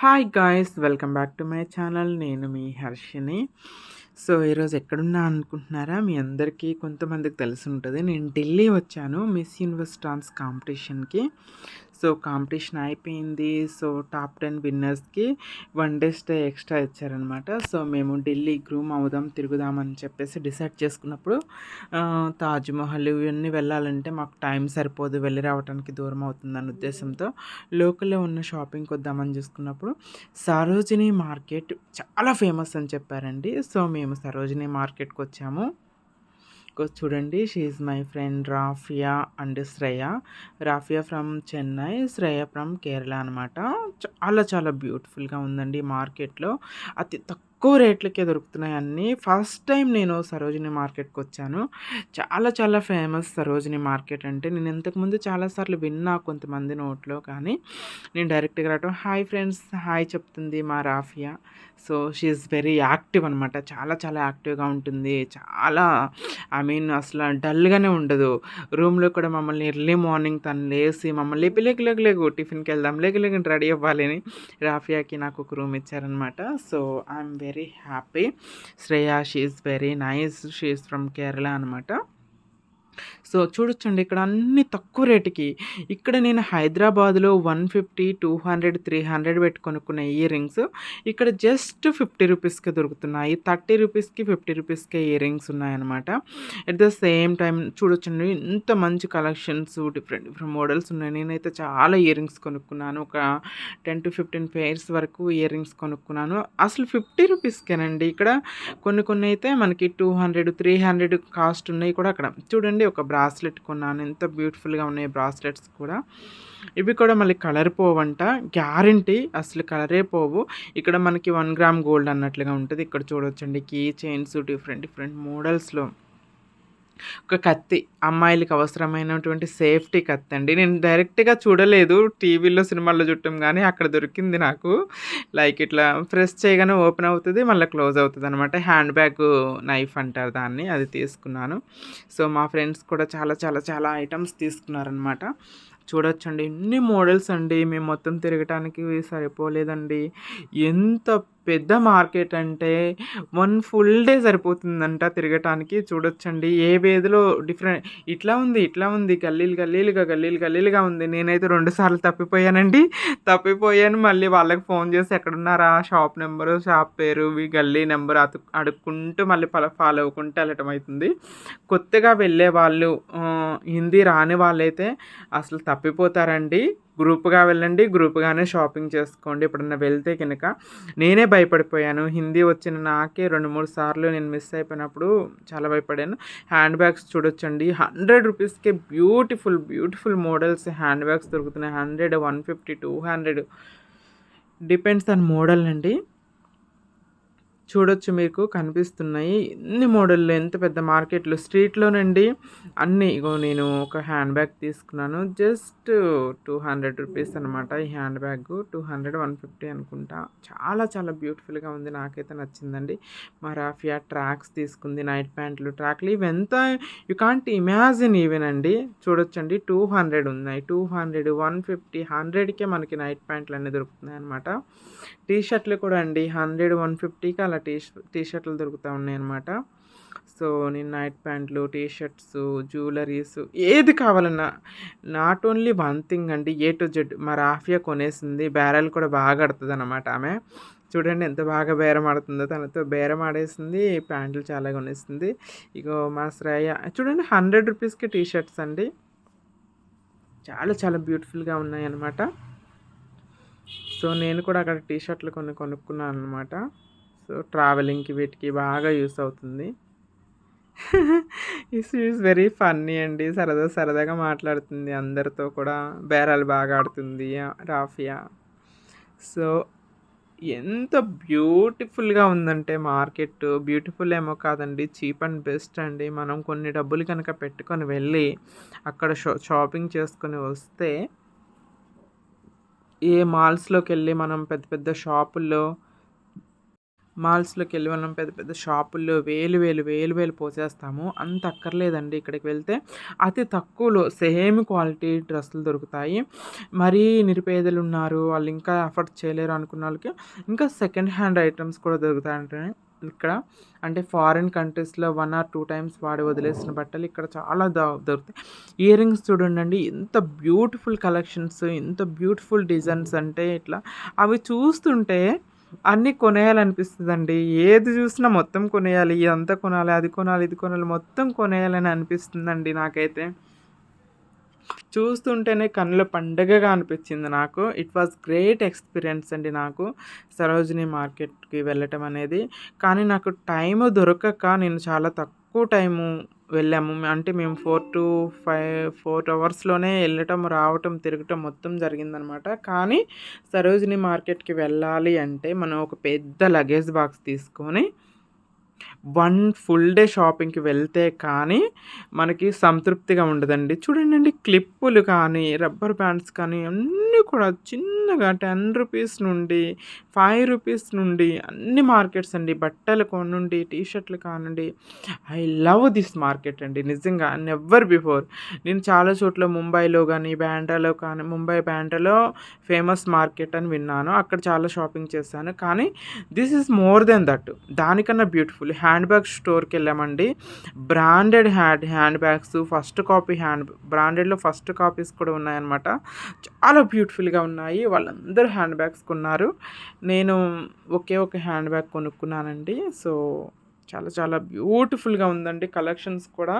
Hi guys welcome back to my channel నేను మీ Harshini. So ఈరోజు ఎక్కడున్నా అనుకుంటున్నారా? మీ అందరికీ కొంతమందికి తెలిసి ఉంటుంది. నేను ఢిల్లీ వచ్చాను మిస్ యూనివర్స్ డాన్స్ కాంపిటీషన్కి సో కాంపిటీషన్ అయిపోయింది. సో టాప్ టెన్ విన్నర్స్కి వన్ డే స్టే ఎక్స్ట్రా ఇచ్చారనమాట. సో మేము ఢిల్లీ గ్రూమ్ అవుదాం తిరుగుదామని చెప్పేసి డిసైడ్ చేసుకున్నప్పుడు తాజ్మహల్ ఇవన్నీ వెళ్ళాలంటే మాకు టైం సరిపోదు. వెళ్ళి రావడానికి దూరం అవుతుందన్న ఉద్దేశంతో లోకల్లో ఉన్న షాపింగ్కి వద్దామని చూసుకున్నప్పుడు సరోజిని మార్కెట్ చాలా ఫేమస్ అని చెప్పారండి. సో మేము సరోజిని మార్కెట్కి వచ్చాము. చూడండి. She's my friend Rafia and Shreya Rafia from Chennai Shreya from Kerala అనమాట చాలా చాలా బ్యూటిఫుల్గా ఉందండి మార్కెట్లో అతి తక్కువ తక్కువ రేట్లకే దొరుకుతున్నాయి అన్నీ. ఫస్ట్ టైం నేను సరోజిని మార్కెట్కి వచ్చాను. చాలా చాలా ఫేమస్ సరోజిని మార్కెట్ అంటే నేను ఇంతకుముందు చాలాసార్లు విన్నా కొంతమంది నోట్లో కానీ. నేను డైరెక్ట్గా రావటం హాయ్ ఫ్రెండ్స్ హాయ్ చెప్తుంది మా Rafia so she's very active అనమాట చాలా చాలా యాక్టివ్గా ఉంటుంది. చాలా ఐ మీన్ అసలు డల్గానే ఉండదు. రూమ్లో కూడా మమ్మల్ని ఎర్లీ మార్నింగ్ తను లేసి మమ్మల్ని లేపి లేక లేక లేకు టిఫిన్కి వెళ్దాం లేక లేక రెడీ అవ్వాలి అని రాఫియాకి నాకు ఒక రూమ్ ఇచ్చారనమాట so I'm very happy Shreya she is very nice she is from Kerala అనమాట సో చూడొచ్చండి ఇక్కడ అన్ని తక్కువ రేటుకి. ఇక్కడ నేను హైదరాబాద్లో one fifty two hundred three hundred పెట్టి కొనుక్కున్న ఇయర్ రింగ్స్. ఇక్కడ జస్ట్ ఫిఫ్టీ రూపీస్కి దొరుకుతున్నాయి. థర్టీ రూపీస్కి ఫిఫ్టీ రూపీస్కే ఇయర్ రింగ్స్ ఉన్నాయన్నమాట. అట్ ద సేమ్ టైం చూడొచ్చండి ఇంత మంచి కలెక్షన్స్ డిఫరెంట్ డిఫరెంట్ మోడల్స్ ఉన్నాయి. నేనైతే చాలా ఇయర్ రింగ్స్ కొనుక్కున్నాను. ఒక టెన్ టు ఫిఫ్టీన్ పేర్స్ వరకు ఇయర్ రింగ్స్ కొనుక్కున్నాను. అసలు ఫిఫ్టీ రూపీస్కేనండి. ఇక్కడ కొన్ని కొన్ని అయితే మనకి two hundred three hundred cost ఉన్నాయి కూడా అక్కడ. చూడండి ఒక బ్రాస్లెట్ కొన్నాను. ఎంత బ్యూటిఫుల్గా ఉన్నాయి బ్రాస్లెట్స్ కూడా. ఇవి కూడా మళ్ళీ కలర్ పోవంట. గ్యారంటీ అసలు కలరే పోవు. ఇక్కడ మనకి వన్ గ్రామ్ గోల్డ్ అన్నట్లుగా ఉంటుంది. ఇక్కడ చూడొచ్చండి. కీ చైన్స్ డిఫరెంట్ డిఫరెంట్ మోడల్స్లో. ఒక కత్తి అమ్మాయిలకి అవసరమైనటువంటి సేఫ్టీ కత్తి అండి నేను డైరెక్ట్గా చూడలేదు టీవీలో సినిమాల్లో చుట్టం కానీ అక్కడ దొరికింది నాకు. లైక్ ఇట్లా ప్రెస్ చేయగానే ఓపెన్ అవుతుంది మళ్ళీ క్లోజ్ అవుతుంది అనమాట హ్యాండ్ బ్యాగ్ నైఫ్ అంటారు దాన్ని అది తీసుకున్నాను. సో మా ఫ్రెండ్స్ కూడా చాలా చాలా చాలా ఐటమ్స్ తీసుకున్నారనమాట చూడొచ్చండి. ఎన్ని మోడల్స్ అండి. మేము మొత్తం తిరగటానికి సరిపోలేదండి. ఎంత పెద్ద మార్కెట్ అంటే వన్ ఫుల్ డే సరిపోతుందంట తిరగటానికి చూడొచ్చండి. ఏ వేధిలో డిఫరెంట్ ఇట్లా ఉంది ఇట్లా ఉంది గల్లీలు గల్లీలుగా గల్లీలు గల్లీలుగా ఉంది. నేనైతే రెండు సార్లు తప్పిపోయానండి. తప్పిపోయాను. మళ్ళీ వాళ్ళకి ఫోన్ చేసి ఎక్కడున్నారా? షాప్ నెంబరు షాప్ పేరు గల్లీ నెంబర్ అతు అడుక్కుంటూ మళ్ళీ ఫాలో అవ్వకుంటూ వెళ్ళటం అవుతుంది. కొత్తగా వెళ్ళే వాళ్ళు హిందీ రాని వాళ్ళైతే అసలు తప్ప తప్పిపోతారండి. గ్రూప్గా వెళ్ళండి. గ్రూప్గానే షాపింగ్ చేసుకోండి. ఎప్పుడన్నా వెళ్తే కనుక నేనే భయపడిపోయాను. హిందీ వచ్చిన నాకే రెండు మూడు సార్లు నేను మిస్ అయిపోయినప్పుడు చాలా భయపడాను. హ్యాండ్ బ్యాగ్స్ చూడొచ్చండి. హండ్రెడ్ రూపీస్కే beautiful beautiful models handbags దొరుకుతున్నాయి. Hundred one fifty two hundred. Depends on model అండి. చూడొచ్చు మీకు కనిపిస్తున్నాయి. ఎన్ని మోడల్లో ఎంత పెద్ద మార్కెట్లు. స్ట్రీట్లోనండి అన్నీ. ఇగో నేను ఒక హ్యాండ్ బ్యాగ్ తీసుకున్నాను. జస్ట్ టూ హండ్రెడ్ రూపీస్ అనమాట ఈ handbag. Two hundred one fifty అనుకుంటా. చాలా చాలా బ్యూటిఫుల్గా ఉంది. నాకైతే నచ్చిందండి. మరాఫియా ట్రాక్స్ తీసుకుంది నైట్ ప్యాంట్లు ట్రాక్లు. ఇవెంత యు కాంట్ ఇమాజిన్ ఈవెన్ అండి. చూడొచ్చండి. టూ హండ్రెడ్ ఉన్నాయి. టూ హండ్రెడ్ వన్ ఫిఫ్టీ హండ్రెడ్కే మనకి నైట్ ప్యాంట్లు అన్నీ దొరుకుతున్నాయి అనమాట టీ షర్ట్లు కూడా అండి. హండ్రెడ్ వన్ ఫిఫ్టీకి అలా టీ టీ షర్ట్లు దొరుకుతూ ఉన్నాయి అనమాట సో నేను నైట్ ప్యాంట్లు టీ షర్ట్స్ జ్యువెలరీస్ ఏది కావాలన్నా నాట్ ఓన్లీ వన్ థింగ్ అండి ఏ టు జెడ్. మా రాఫియా కొనేసింది బ్యారెల్ కూడా బాగా ఆడుతుంది అనమాట ఆమె. చూడండి ఎంత బాగా బేరం ఆడుతుందో తనతో బేరం ఆడేసింది ప్యాంట్లు చాలా కొనేసింది. ఇగో మా శ్రేయ చూడండి హండ్రెడ్ రూపీస్కి టీ షర్ట్స్ అండి. చాలా చాలా బ్యూటిఫుల్గా ఉన్నాయి అనమాట సో నేను కూడా అక్కడ టీ షర్ట్లు కొన్ని కొనుక్కున్నాను అనమాట సో ట్రావెలింగ్కి వీటికి బాగా యూస్ అవుతుంది. ఇస్ ఈజ్ వెరీ ఫన్నీ అండి. సరదా సరదాగా మాట్లాడుతుంది అందరితో కూడా. బేరాలు బాగా ఆడుతుంది రాఫియా. సో ఎంత బ్యూటిఫుల్గా ఉందంటే మార్కెట్. బ్యూటిఫుల్ ఏమో కాదండి. చీప్ అండ్ బెస్ట్ అండి. మనం కొన్ని డబ్బులు కనుక పెట్టుకొని వెళ్ళి అక్కడ షా షాపింగ్ చేసుకొని వస్తే ఏ మాల్స్లోకి వెళ్ళి మనం పెద్ద పెద్ద షాపుల్లో మాల్స్లోకి వెళ్ళి మనం పెద్ద పెద్ద షాపుల్లో వేలు వేలు వేలు వేలు పోసేస్తాము. అంత అక్కర్లేదండి ఇక్కడికి వెళ్తే. అతి తక్కువలో సేమ్ క్వాలిటీ డ్రెస్సులు దొరుకుతాయి. మరీ నిరుపేదలు ఉన్నారు వాళ్ళు ఇంకా ఎఫర్ట్ చేయలేరు అనుకున్న వాళ్ళకి ఇంకా సెకండ్ హ్యాండ్ ఐటమ్స్ కూడా దొరుకుతాయంటే ఇక్కడ. అంటే ఫారిన్ కంట్రీస్లో వన్ ఆర్ టూ టైమ్స్ వాడి వదిలేసిన బట్టలు ఇక్కడ చాలా దొరుకుతాయి. ఇయర్ రింగ్స్ చూడండి ఎంత బ్యూటిఫుల్ కలెక్షన్స్ ఎంత బ్యూటిఫుల్ డిజైన్స్ అంటే ఇట్లా. అవి చూస్తుంటే అన్నీ కొనేయాలనిపిస్తుందండి. ఏది చూసినా మొత్తం కొనేయాలి. ఇదంతా కొనాలి అది కొనాలి ఇది కొనాలి మొత్తం కొనేయాలని అనిపిస్తుందండి నాకైతే. చూస్తుంటేనే కన్నుల పండగగా అనిపించింది నాకు. ఇట్ వాజ్ గ్రేట్ ఎక్స్పీరియన్స్ అండి నాకు సరోజిని మార్కెట్కి వెళ్ళటం అనేది. కానీ నాకు టైం దొరకక నేను చాలా తక్కువ తక్కువ టైము వెళ్ళాము. అంటే మేము ఫోర్ టు ఫైవ్ ఫోర్ అవర్స్లోనే వెళ్ళటం రావటం తిరగటం మొత్తం జరిగిందనమాట. కానీ సరోజిని మార్కెట్కి వెళ్ళాలి అంటే మనం ఒక పెద్ద లగేజ్ బాక్స్ తీసుకొని వన్ ఫుల్ డే షాపింగ్కి వెళ్తే కానీ మనకి సంతృప్తిగా ఉండదండి. చూడండి క్లిప్పులు కానీ రబ్బర్ బ్యాండ్స్ కానీ అన్నీ కూడా చిన్నగా టెన్ రూపీస్ నుండి ఫైవ్ రూపీస్ నుండి అన్ని మార్కెట్స్ అండి. బట్టలు కొనుండి టీషర్ట్లు కానివ్వండి ఐ లవ్ దిస్ మార్కెట్ అండి. నిజంగా నెవర్ బిఫోర్. నేను చాలా చోట్ల ముంబైలో కానీ బ్యాండ్రాలో కానీ ముంబై బ్యాండ్రాలో ఫేమస్ మార్కెట్ అని విన్నాను. అక్కడ చాలా షాపింగ్ చేశాను. కానీ this is more than that. దానికన్నా బ్యూటిఫుల్. హ్యాండ్ బ్యాగ్ స్టోర్కి వెళ్ళామండి branded hand handbags first copy hand బ్రాండెడ్లో first copies కూడా ఉన్నాయన్నమాట. చాలా బ్యూటిఫుల్గా ఉన్నాయి. వాళ్ళందరూ హ్యాండ్ బ్యాగ్స్ కొన్నారు. నేను ఒకే ఒక హ్యాండ్ బ్యాగ్ కొనుక్కున్నానండి. సో చాలా చాలా బ్యూటిఫుల్గా ఉందండి కలెక్షన్స్ కూడా.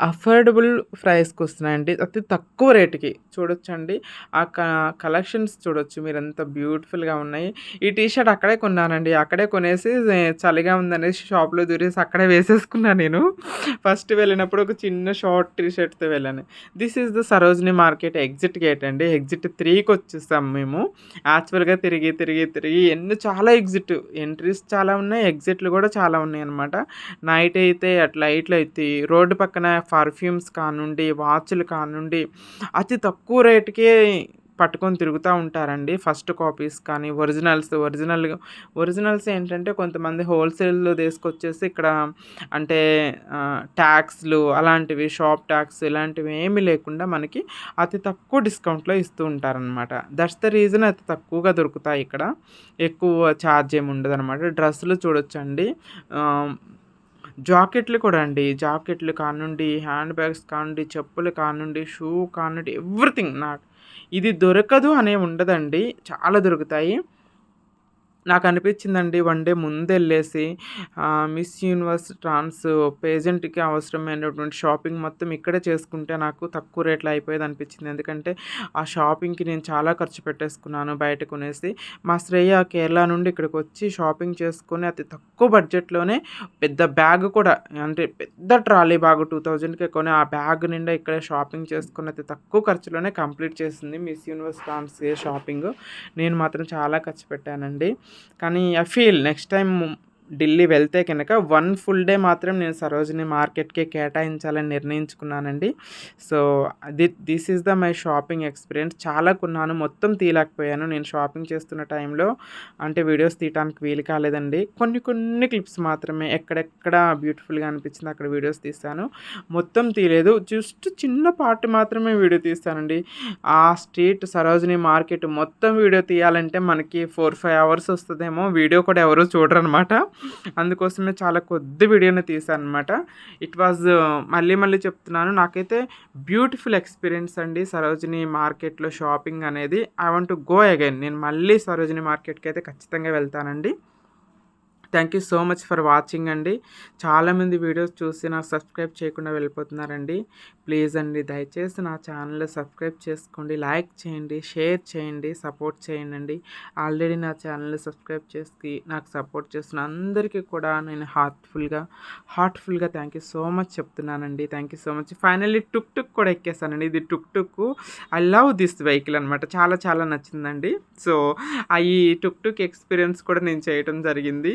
అఫోర్డబుల్ ప్రైస్కి వస్తున్నాయండి. అతి తక్కువ రేటుకి చూడొచ్చండి. ఆ క కలెక్షన్స్ చూడొచ్చు. మీరు ఎంత బ్యూటిఫుల్గా ఉన్నాయి. ఈ టీషర్ట్ అక్కడే కొన్నానండి. అక్కడే కొనేసి చలిగా ఉందనేసి షాప్లో దూరేసి అక్కడే వేసేసుకున్నాను నేను. ఫస్ట్ వెళ్ళినప్పుడు ఒక చిన్న షార్ట్ టీషర్ట్తో వెళ్ళాను. This is the Sarojini market exit gate అండి. ఎగ్జిట్ త్రీకి వచ్చేస్తాం మేము. యాక్చువల్గా తిరిగి తిరిగి తిరిగి ఎన్ని చాలా ఎగ్జిట్ ఎంట్రీస్ చాలా ఉన్నాయి. ఎగ్జిట్లు కూడా చాలా ఉన్నాయి అనమాట నైట్ అయితే అట్లా లైట్లు అయితే రోడ్డు పక్కన పక్కన పర్ఫ్యూమ్స్ కానుండి వాచ్లు కానుండి అతి తక్కువ రేటుకే పట్టుకొని తిరుగుతూ ఉంటారండి. ఫస్ట్ కాపీస్ కానీ ఒరిజినల్స్ ఒరిజినల్ ఒరిజినల్స్ ఏంటంటే కొంతమంది హోల్సేల్లో తీసుకొచ్చేసి ఇక్కడ అంటే ట్యాక్స్లు అలాంటివి షాప్ ట్యాక్స్ ఇలాంటివి ఏమీ లేకుండా మనకి అతి తక్కువ డిస్కౌంట్లో ఇస్తూ ఉంటారనమాట దట్స్ ద రీజన్ అతి తక్కువగా దొరుకుతాయి ఇక్కడ. ఎక్కువ ఛార్జ్ ఏమి ఉండదు అనమాట డ్రెస్సులు చూడొచ్చండి. జాకెట్లు కూడా అండి. జాకెట్లు కానుండి హ్యాండ్ బ్యాగ్స్ కానుండి చెప్పులు కానుండి షూ కానుండి ఎవ్రీథింగ్ నాకు. ఇది దొరకదు అనే ఉండదండి. చాలా దొరుకుతాయి. నాకు అనిపించిందండి వన్ డే ముందు వెళ్ళేసి మిస్ యూనివర్స్ ట్రాన్స్ పేజెంట్కి అవసరమైనటువంటి షాపింగ్ మొత్తం ఇక్కడే చేసుకుంటే నాకు తక్కువ రేట్లో అయిపోయేది అనిపించింది ఎందుకంటే ఆ షాపింగ్కి నేను చాలా ఖర్చు పెట్టేసుకున్నాను బయట కొనేసి. మా శ్రేయ కేరళ నుండి ఇక్కడికి వచ్చి షాపింగ్ చేసుకొని అతి తక్కువ బడ్జెట్లోనే పెద్ద బ్యాగ్ కూడా అంటే పెద్ద ట్రాలీ బ్యాగ్ టూ థౌజండ్కి కొని ఆ బ్యాగ్ నిండా ఇక్కడే షాపింగ్ చేసుకుని అతి తక్కువ ఖర్చులోనే కంప్లీట్ చేసింది మిస్ యూనివర్స్ ట్రాన్స్ షాపింగ్. నేను మాత్రం చాలా ఖర్చు పెట్టానండి. కానీ I feel next time Delhi వెళ్తే కనుక వన్ ఫుల్ డే మాత్రం నేను సరోజిని మార్కెట్కే కేటాయించాలని నిర్ణయించుకున్నానండి. So the this is the my shopping experience చాలా కొన్నాను మొత్తం తీయలేకపోయాను. నేను షాపింగ్ చేస్తున్న టైంలో అంటే వీడియోస్ తీయడానికి వీలు కాలేదండి. కొన్ని కొన్ని క్లిప్స్ మాత్రమే ఎక్కడెక్కడ బ్యూటిఫుల్గా అనిపించింది అక్కడ వీడియోస్ తీస్తాను మొత్తం తీయలేదు. జస్ట్ చిన్న పార్ట్ మాత్రమే వీడియో తీస్తానండి. ఆ స్ట్రీట్ సరోజిని మార్కెట్ మొత్తం వీడియో తీయాలంటే మనకి ఫోర్ ఫైవ్ అవర్స్ వస్తుందేమో. వీడియో కూడా ఎవరు చూడరు అనమాట అందుకోసమే చాలా కొద్ది వీడియోని తీసాను అనమాట ఇట్ వాజ్ uh, మళ్ళీ మళ్ళీ చెప్తున్నాను. నాకైతే బ్యూటిఫుల్ ఎక్స్పీరియన్స్ అండి సరోజిని మార్కెట్లో షాపింగ్ అనేది. I want to go again నేను మళ్ళీ సరోజిని మార్కెట్కి అయితే ఖచ్చితంగా వెళ్తానండి. Thank you so much for watching అండి. చాలామంది వీడియోస్ చూసి నాకు సబ్స్క్రైబ్ చేయకుండా వెళ్ళిపోతున్నారండి. ప్లీజ్ అండి దయచేసి నా ఛానల్ సబ్స్క్రైబ్ చేసుకోండి లైక్ చేయండి షేర్ చేయండి సపోర్ట్ చేయండి. ఆల్రెడీ నా ఛానల్ సబ్స్క్రైబ్ చేసి నాకు సపోర్ట్ చేస్తున్న అందరికీ కూడా నేను హార్ట్ఫుల్గా హార్ట్ఫుల్గా థ్యాంక్ యూ సో మచ్ చెప్తున్నానండి. Thank you so much. Finally tuk tuk కూడా ఎక్కేసానండి. ఇది tuk tuk I love this vehicle అనమాట చాలా చాలా నచ్చిందండి. సో ఈ టుక్ టుక్ ఎక్స్పీరియన్స్ కూడా నేను చేయడం జరిగింది.